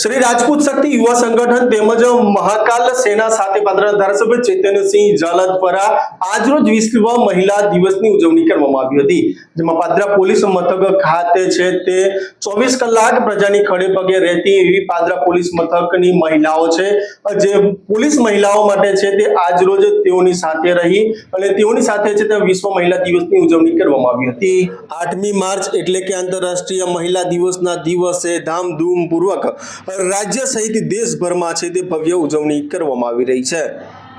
શ્રી રાજપૂત શક્તિ યુવા સંગઠન તેમજ મહાકાલ સેના સાથે ધારાસભ્ય ચૈતન્યસિંહ ઝાલા દ્વારા આજરોજ વિશ્વ મહિલા દિવસની ઉજવણી કરવામાં આવી હતી, જેમાં પાદરા પોલીસ મથક ખાતે છે તે ચોવીસ કલાક પ્રજાની ખડે પગે રહેતી એવી પાદરા પોલીસ મથકની મહિલાઓ છે. જે પોલીસ મહિલાઓ માટે છે તે આજરોજ તેઓની સાથે રહી અને તેઓની સાથે છે તે વિશ્વ મહિલા દિવસની ઉજવણી કરવામાં આવી હતી. આઠમી માર્ચ એટલે કે આંતરરાષ્ટ્રીય મહિલા દિવસના દિવસે ધામધૂમપૂર્વક રાજ્ય સહિત દેશભરમાં છે તે ભવ્ય ઉજવણી કરવામાં આવી રહી છે.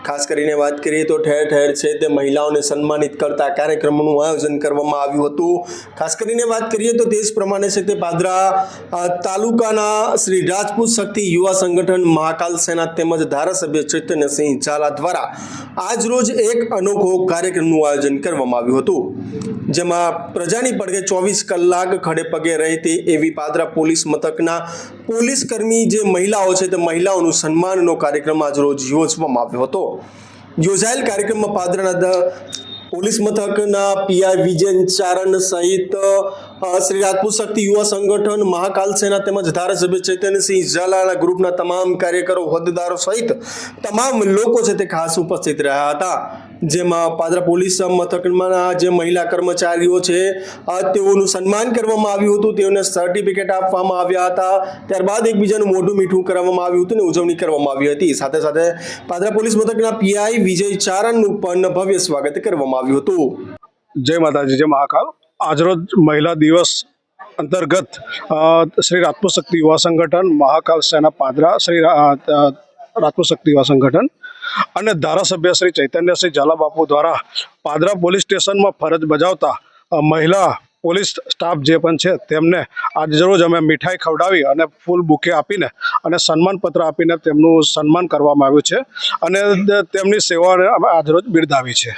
ખાસ કરીને વાત કરીએ તો ઠેર ઠેર છે તે મહિલાઓને સન્માનિત કરતા કાર્યક્રમોનું આયોજન કરવામાં આવ્યું હતું. ખાસ કરીને વાત કરીએ તો તે જ પ્રમાણે છે તે પાદરા તાલુકાના શ્રી રાજપૂત શક્તિ યુવા સંગઠન મહાકાલ સેના તેમજ ધારાસભ્ય ચૈતન્યસિંહ ઝાલા દ્વારા આજરોજ એક અનોખો કાર્યક્રમનું આયોજન કરવામાં આવ્યું હતું. જેમાં પ્રજાની પડઘે ચોવીસ કલાક ખડે પગે રહેતી એવી પાદરા પોલીસ મથકના પોલીસ કર્મી જે મહિલાઓ છે તે મહિલાઓનું સન્માનનો કાર્યક્રમ આજરોજ યોજવામાં આવ્યો હતો. યોજાયેલ કાર્યક્રમમાં પાદરાના પોલીસ મથકના પીઆઈ વિજય ચારણ સહિત શ્રી રાજપૂત શક્તિ યુવા સંગઠન, મહાકાલ સેના તેમજ ધારાસભ્ય ચૈતન્યસિંહ ઝાલાના ગ્રુપના તમામ કાર્યકરો, હોદ્દેદારો સહિત તમામ લોકો છે તે ખાસ ઉપસ્થિત રહ્યા હતા. જેમાં પાદરા પોલીસ મથકના જે મહિલા કર્મચારીઓ છે તેઓનું સન્માન કરવામાં આવ્યું હતું. તેઓને સર્ટિફિકેટ આપવામાં આવ્યા હતા. ત્યારબાદ એકબીજાનું મોઢું મીઠું કરવામાં આવ્યું હતું અને ઉજવણી કરવામાં આવી હતી. સાથે સાથે પાદરા પોલીસ મથકના પીઆઈ વિજય ચારણનું પણ ભવ્ય સ્વાગત કરવામાં આવ્યું હતું. જય માતાજી, જય મહાકાલ. આજરોજ મહિલા દિવસ અંતર્ગત શ્રી રાજપૂત શક્તિ યુવા સંગઠન, મહાકાલ સેના પાદરા, શ્રી રાજપૂત શક્તિ યુવા સંગઠન અને ધારાસભ્ય શ્રી ચૈતન્યસિંહ ઝાલાબાપુ દ્વારા પાદરા પોલીસ સ્ટેશનમાં ફરજ બજાવતા મહિલા પોલીસ સ્ટાફ જે પણ છે તેમને આજ રોજ અમે મીઠાઈ ખવડાવી અને ફૂલ બુકે આપીને અને સન્માનપત્ર આપીને તેમનું સન્માન કરવામાં આવ્યું છે અને તેમની સેવાને અમે આજરોજ બિરદાવી છે.